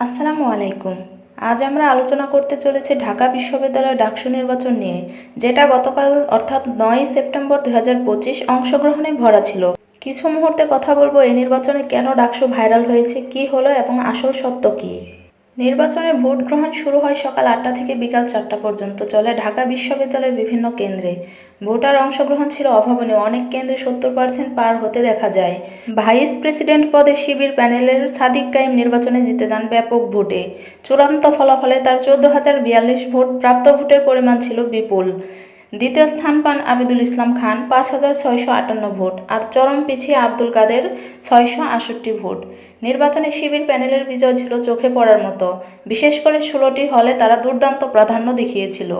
আসসালামু আলাইকুম। আজ আমরা আলোচনা করতে চলেছি ঢাকা বিশ্ববিদ্যালয়ের ডাকসু নির্বাচন নিয়ে, যেটা গতকাল অর্থাৎ নয় সেপ্টেম্বর দু হাজার পঁচিশ অংশগ্রহণে ভরা ছিল। কিছু মুহূর্তে কথা বলব এই নির্বাচনে কেন ডাকসু ভাইরাল হয়েছে, কি হলো এবং আসল সত্য কী? নির্বাচনে ভোট গ্রহণ শুরু হয় সকাল আটটা থেকে বিকাল চারটা পর্যন্ত, চলে ঢাকা বিশ্ববিদ্যালয়ের বিভিন্ন কেন্দ্রে। ভোটার অংশগ্রহণ ছিল অভাবনীয়, অনেক কেন্দ্রে সত্তর পার্সেন্ট পার হতে দেখা যায়। ভাইস প্রেসিডেন্ট পদে শিবির প্যানেলের সাদিক কাইম নির্বাচনে জিতে যান ব্যাপক ভোটে। চূড়ান্ত ফলাফলে তার চোদ্দ হাজার বিয়াল্লিশ ভোট প্রাপ্ত ভোটের পরিমাণ ছিল বিপুল। দ্বিতীয় স্থান পান আবিদুল ইসলাম খান, পাঁচ হাজার ছয়শো আটান্ন ভোট, আর চরম পিছিয়ে আব্দুল কাদের ছয়শো আষট্টি ভোট। নির্বাচনে শিবির প্যানেলের বিজয় ছিল চোখে পড়ার মতো। বিশেষ করে ষোলোটি হলে তারা দুর্দান্ত প্রাধান্য দেখিয়েছিল।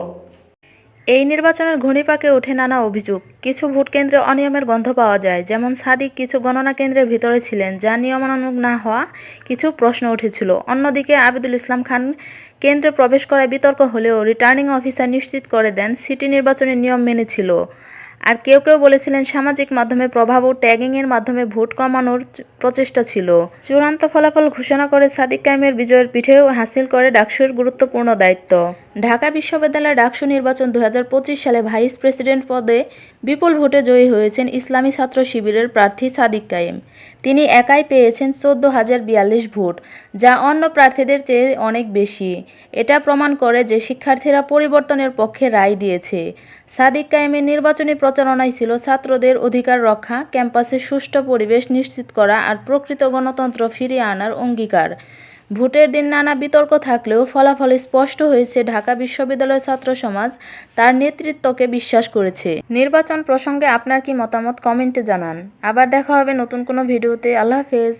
এই নির্বাচনের ঘূর্ণিপাকে উঠে নানা অভিযোগ। কিছু ভোট কেন্দ্রে অনিয়মের গন্ধ পাওয়া যায়, যেমন সাদিক কিছু গণনা কেন্দ্রের ভিতরে ছিলেন, যা নিয়মানুগ না হওয়া কিছু প্রশ্ন উঠেছিল। অন্যদিকে আবিদুল ইসলাম খান কেন্দ্রে প্রবেশ করায় বিতর্ক হলেও রিটার্নিং অফিসার নিশ্চিত করে দেন, সিটি নির্বাচনের নিয়ম মেনেছিল আর কেউ কেউ বলেছিলেন সামাজিক মাধ্যমে প্রভাব ও ট্যাগিংয়ের মাধ্যমে ভোট কমানোর প্রচেষ্টা ছিল। চূড়ান্ত ফলাফল ঘোষণা করে সাদিক কায়েমের বিজয়ের পিঠেও হাসিল করে ডাকসুর গুরুত্বপূর্ণ দায়িত্ব। ঢাকা বিশ্ববিদ্যালয়ের ডাকসু নির্বাচন দু হাজার পঁচিশ সালে ভাইস প্রেসিডেন্ট পদে বিপুল ভোটে জয়ী হয়েছেন ইসলামী ছাত্র শিবিরের প্রার্থী সাদিক কায়েম। তিনি একাই পেয়েছেন চোদ্দ হাজার বিয়াল্লিশ ভোট, যা অন্য প্রার্থীদের চেয়ে অনেক বেশি। এটা প্রমাণ করে যে শিক্ষার্থীরা পরিবর্তনের পক্ষে রায় দিয়েছে। সাদিক কায়েমের নির্বাচনী প্রচারণায় ছিল ছাত্রদের অধিকার রক্ষা, ক্যাম্পাসে সুষ্ঠু পরিবেশ নিশ্চিত করা আর প্রকৃত গণতন্ত্র ফিরিয়ে আনার অঙ্গীকার। ভোটের দিন নানা বিতর্ক থাকলেও ফলাফল স্পষ্ট হয়েছে ঢাকা বিশ্ববিদ্যালয় ছাত্র সমাজ তার নেতৃত্বকে বিশ্বাস করেছে। নির্বাচন প্রসঙ্গে আপনার কি মতামত কমেন্টে জানান। আবার দেখা হবে নতুন কোনো ভিডিওতে। আল্লাহ হাফেজ।